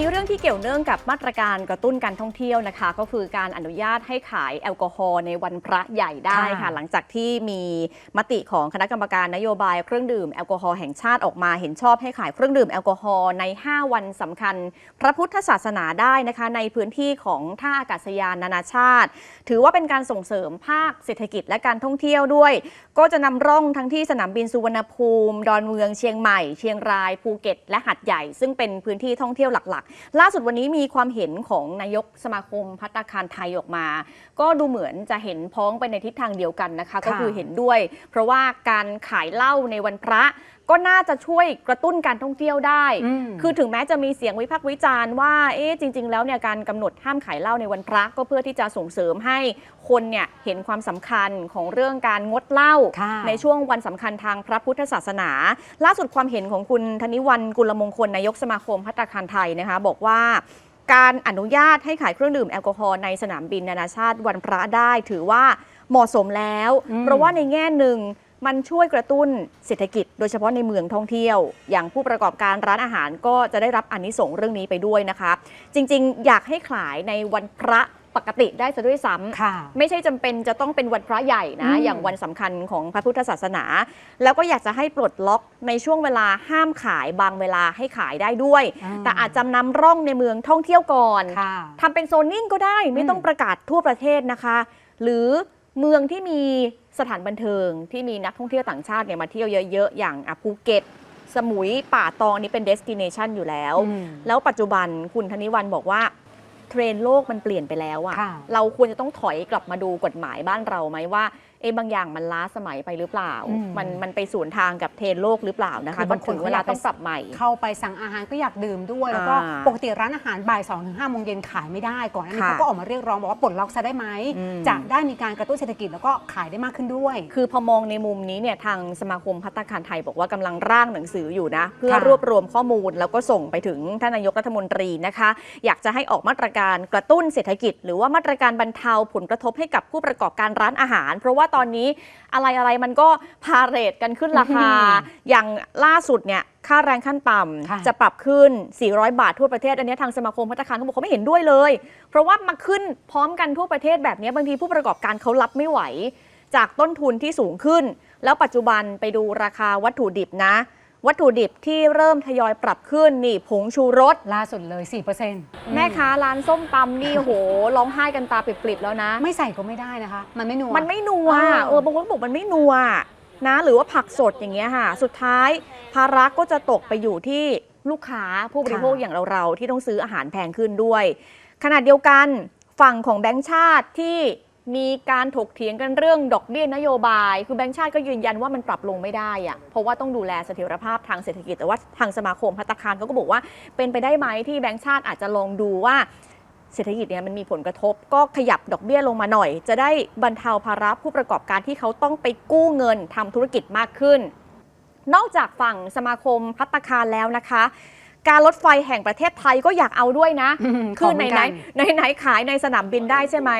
มีเรื่องที่เกี่ยวเนื่องกับมาตรการกระตุ้นการท่องเที่ยวนะคะ ก็คือการอนุญาตให้ขายแอลกอฮอล์ในวันพระใหญ่ได้ค่ะค่ะ หลังจากที่มีมติของคณะกรรมการนโยบายเครื่องดื่มแอลกอฮอล์แห่งชาติออกมาเห็นชอบให้ขายเครื่องดื่มแอลกอฮอล์ใน 5 วันสำคัญ พระพุทธศาสนาได้นะคะ ในพื้นที่ของท่าอากาศยานนานาชาติ ถือว่าเป็นการส่งเสริมภาคเศรษฐกิจและการท่องเที่ยวด้วย ก็จะนำร่องทั้งที่สนามบินสุวรรณภูมิ ดอนเมืองเชียงใหม่ เชียงรายภูเก็ต และหัดใหญ่ ซึ่งเป็นพื้นที่ท่องเที่ยวหลักๆล่าสุดวันนี้มีความเห็นของนายกสมาคมพัตตาคารไทยออกมา ก็ดูเหมือนจะเห็นพ้องไปในทิศทางเดียวกันนะคะ ก็คือเห็นด้วย เพราะว่าการขายเหล้าในวันพระก็น่าจะช่วยกระตุ้นการท่องเที่ยวได้อืมคือถึงแม้จะมีเสียงวิพากษ์วิจารณ์ว่า เอ๊ะจริง ๆ แล้วเนี่ยการกำหนดห้ามขายเหล้าในวันพระก็เพื่อที่จะส่งเสริมให้คนเนี่ยเห็นความสำคัญของเรื่องการงดเหล้าค่ะในช่วงวันสำคัญทางพระพุทธศาสนา ล่าสุดความเห็นของคุณธนิวันกุลมงคลนายกสมาคมพัตตาคารไทยนะคะบอกว่าการอนุญาตให้ขายเครื่องดื่มแอลกอฮอล์ในสนามบินนานาชาติวันพระได้ ถือว่าเหมาะสมแล้วอืมเพราะว่าในแง่หนึ่งมันช่วยกระตุ้นเศรษฐกิจ โดยเฉพาะในเมืองท่องเที่ยว อย่างผู้ประกอบการร้านอาหารก็จะได้รับอานิสงส์เรื่องนี้ไปด้วยนะคะ จริงๆ อยากให้ขายในวันพระ ปกติได้ซะด้วยซ้ำค่ะไม่ใช่จำเป็นจะต้องเป็นวันพระใหญ่นะอืมอย่างวันสำคัญของพระพุทธศาสนา แล้วก็อยากจะให้ปลดล็อกในช่วงเวลาห้ามขายบางเวลาให้ขายได้ด้วยอ่าแต่อาจจะนำร่องในเมืองท่องเที่ยวก่อนค่ะทำเป็นโซนนิ่งก็ได้ไม่ต้องอืมประกาศทั่วประเทศนะคะ หรือเมืองที่มีสถานบันเทิงที่มีนักท่องเที่ยวต่างชาติเนี่ยมาเที่ยวเยอะๆ อย่างอะภูเก็ต สมุยป่าตองนี่เป็นเดสติเนชันอยู่แล้วอืมแล้วปัจจุบันคุณธนิวันบอกว่า เทรนด์โลกมันเปลี่ยนไปแล้วอะค่ะ เราควรจะต้องถอยกลับมาดูกฎหมายบ้านเราไหมว่าเอะบางอย่างมันล้าสมัยไปหรือเปล่า อืม มันมันไปสวนทางกับเทรนด์โลกหรือเปล่านะคะคือบางคนก็ถึงเวลาเขาอยากต้องปรับใหม่ เข้าไปสั่งอาหารก็อยากดื่มด้วย แล้วก็อ่าปกติร้านอาหารบ่าย2อถึงห้าโมงเย็นขายไม่ได้ก่อนหน้านี้ค่ะเขาก็ออกมาเรียกร้องบอกว่าปลดล็อกซะได้ไหมอืม จะได้มีการกระตุ้นเศรษฐกิจแล้วก็ขายได้มากขึ้นด้วย คือพอมองในมุมนี้เนี่ยทางสมาคมพัตตาคารไทยบอกว่ากำลังร่างหนังสืออยู่นะ เพื่อค่ะรวบรวมข้อมูลแล้วก็ส่งไปถึงท่านนายกรัฐมนตรีนะคะ อยากจะให้ออกมาตรการกระตุ้นเศรษฐกิจ หรือว่ามาตรการบรรเทาผลกระทบให้กับผู้ประกอบการร้านอาหาร เพราะว่าตอนนี้อะไรอะไรๆมันก็พาเรทกันขึ้นราคา อย่างล่าสุดเนี่ยค่าแรงขั้นต่ค่ะำจะปรับขึ้น 400 บาททั่วประเทศ อันนี้ทางสมาคมพัตตาคารเขาบอกเขาไม่เห็นด้วยเลย เพราะว่ามาขึ้นพร้อมกันทั่วประเทศแบบนี้บางทีผู้ประกอบการเขารับไม่ไหว จากต้นทุนที่สูงขึ้น แล้วปัจจุบันไปดูราคาวัตถุดิบนะ วัตถุดิบที่เริ่มทยอยปรับขึ้นนี่ผงชูรส ล่าสุดเลย 4%แม่ค้าร้านส้มตำนี่โหร้องไห้กันตาปริบๆแล้วนะ ไม่ใส่ก็ไม่ได้นะคะ มันไม่นัวมันไม่นัวเออเออบางคนก็บอกมันไม่นัวนะหรือว่าผักสดอย่างเงี้ยค่ะ สุดท้ายภาระก็จะตกไปอยู่ที่ลูกค้าผู้บริโภคอย่างเราๆที่ต้องซื้ออาหารแพงขึ้นด้วยขณะเดียวกันฝั่งของแบงก์ชาติที่ มีการถกเถียงกันเรื่องดอกเบี้ยนโยบาย คือแบงก์ชาติก็ยืนยันว่ามันปรับลงไม่ได้อะเพราะว่าต้องดูแลเสถียรภาพทางเศรษฐกิจ แต่ว่าทางสมาคมพัตตาคารเขาก็บอกว่า เป็นไปได้ไหมที่แบงก์ชาติอาจจะลองดูว่าเศรษฐกิจเนี่ยมันมีผลกระทบ ก็ขยับดอกเบี้ยลงมาหน่อย จะได้บรรเทาภาระผู้ประกอบการที่เขาต้องไปกู้เงินทำธุรกิจมากขึ้น นอกจากฝั่งสมาคมพัตตาคารแล้วนะคะ การรถไฟแห่งประเทศไทยก็อยากเอาด้วยนะอืมคือขไหนเหไหนมืกัไหนไหนๆขายในสนามบินได้ใช่ไหม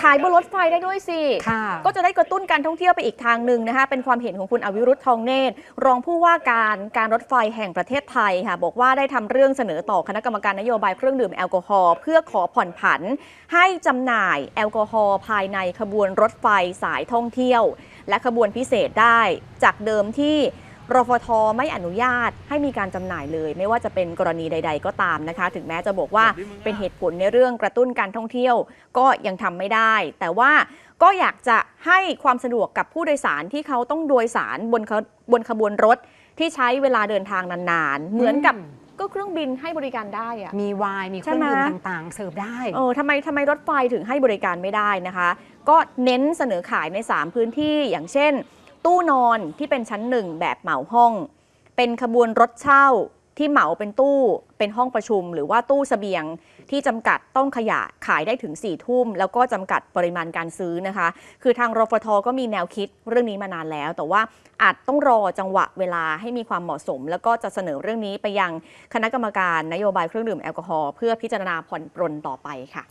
ขายบนรถไฟได้ด้วยสิค่ะก็จะได้กระตุ้นการท่องเที่ยวไปอีกทางหนึ่งนะคะ เป็นความเห็นของคุณอวิรุธทองเนตร รองผู้ว่าการการรถไฟแห่งประเทศไทยค่ะ บอกว่าได้ทำเรื่องเสนอต่อคณะกรรมการนโยบายเครื่องดื่มแอลกอฮอล์เพื่อขอผ่อนผัน ให้จำหน่ายแอลกอฮอล์ภายในขบวนรถไฟสายท่องเที่ยว และขบวนพิเศษได้ จากเดิมที่ รฟทไม่อนุญาตให้มีการจำหน่ายเลย ไม่ว่าจะเป็นกรณีใด ๆ ก็ตามนะคะ ถึงแม้จะบอกว่าเป็นเหตุผลในเรื่องกระตุ้นการท่องเที่ยวก็ยังทำไม่ได้ แต่ว่าก็อยากจะให้ความสะดวกกับผู้โดยสารที่เขาต้องโดยสารบนขบนขบวนรถที่ใช้เวลาเดินทางนานๆ เหมือนกับอืมก็เครื่องบินให้บริการได้อะมีไวน์มีเคใช่รื่องไหมดื่มต่างๆ เสิร์ฟได้เออทำไมทำไมรถไฟถึงให้บริการไม่ได้นะคะ ก็เน้นเสนอขายใน 3 พื้นที่อย่างเช่น ตู้นอนที่เป็นชั้นหนึ่งแบบเหมาห้อง เป็นขบวนรถเช่าที่เหมาเป็นตู้เป็นห้องประชุม หรือว่าตู้เสบียงที่จำกัดต้องขยะขายได้ถึง4ี่ทุ่ม แล้วก็จำกัดปริมาณการซื้อนะคะ คือทางรฟทก็มีแนวคิดเรื่องนี้มานานแล้ว แต่ว่าอาจต้องรอจังหวะเวลาให้มีความเหมาะสม แล้วก็จะเสนอเรื่องนี้ไปยังคณะกรรมการนโยบายเครื่องดื่มแอลกอฮอล์เพื่อพิจารณาผ่อนปรนต่อไปค่ะ